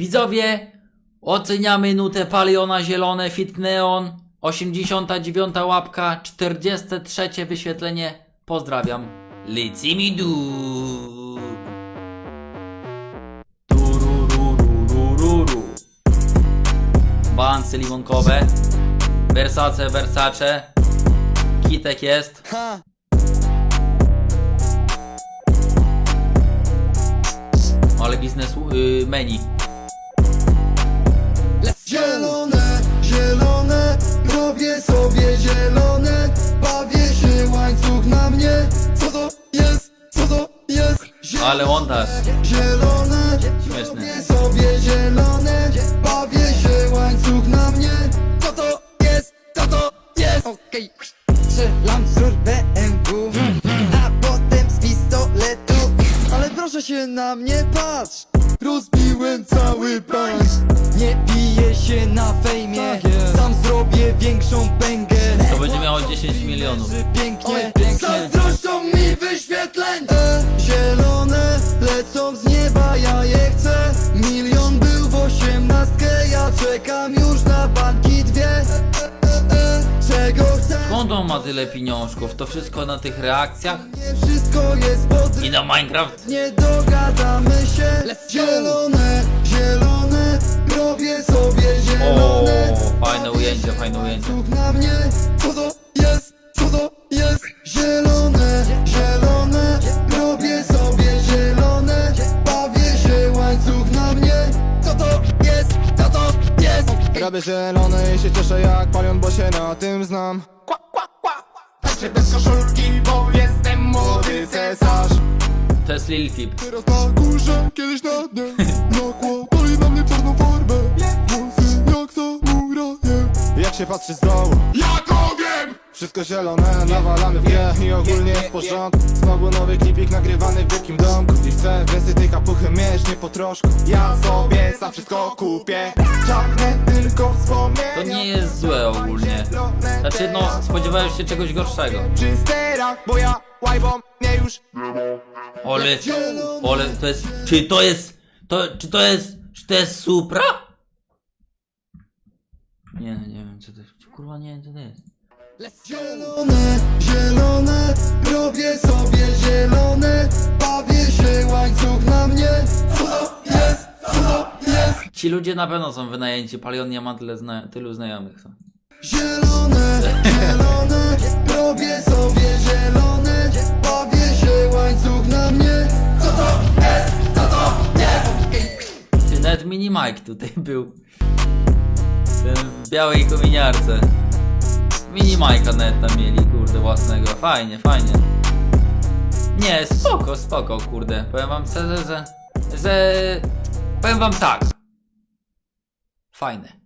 Widzowie, oceniamy nutę Paliona Zielone Fit Neon. 89 łapka, 43 wyświetlenie. Pozdrawiam. Lecimy. Turururururu. Bansy limonkowe. Versace, Versace. Kitek jest. Ale biznes y, menu. Ale on dasz. Zielone, Śmieszne. robię sobie zielone Bawię się łańcuch na mnie. Co to jest, co to jest? Okej Strzelam z rur BMW A potem z pistoletu. Ale proszę się na mnie patrz Rozbiłem cały bank Nie biję się na fejmie Sam zrobię większą pęgę. To będzie miało 10 milionów. Pięknie, Zazdroszczą ja je chcę Milion był w osiemnastkę Ja czekam już na banki dwie e, e, e, Czego chcę? Skąd on ma tyle pieniążków? To wszystko na tych reakcjach? Nie wszystko jest pod I na Minecraft? nie dogadamy się Zielone, zielone Robię sobie zielone O, fajne ujęcie, fajne ujęcie. Na mnie Robię zielone i się cieszę jak palion, bo się na tym znam. Tańczę bez koszulki, bo jestem młody cesarz. To jest Lil Peep. Teraz na górze, kiedyś na dnie Nakładali na mnie czarną farbę. Włosy jak samuraje Jak się patrzy z dołu? Jak ogniem Wszystko zielone, nawalamy w grę I ogólnie jest w porządku Znowu nowy klipik nagrywany w wielkim domku I chcę więcej tej kapuchy mieć, nie po troszku Ja sobie sam wszystko kupię Czarne tylko wspomnienia To nie jest złe ogólnie. Znaczy, no, spodziewałem się czegoś gorszego. Przy sterach, bo ja łajbą nie już Ale, ale to jest, czy to jest, to, czy to jest, czy to jest Supra? Nie, nie wiem co to jest, kurwa nie wiem co to jest. Zielone, zielone Robię sobie zielone Bawię się łańcuch na mnie Co to jest, co to jest Ci ludzie na pewno są wynajęci, Palion nie ma tyle zna tylu znajomych. Co? Zielone, zielone, robię sobie zielone Bawię się łańcuch na mnie Co to jest, co to jest Czy nawet mini Mike tutaj był. Ten w białej kominiarce. Mini Mike'a nawet tam mieli, kurde, własnego. Fajnie, fajnie. Nie, spoko, spoko, kurde. Powiem wam szczerze, że... że... Powiem wam tak. Fajne.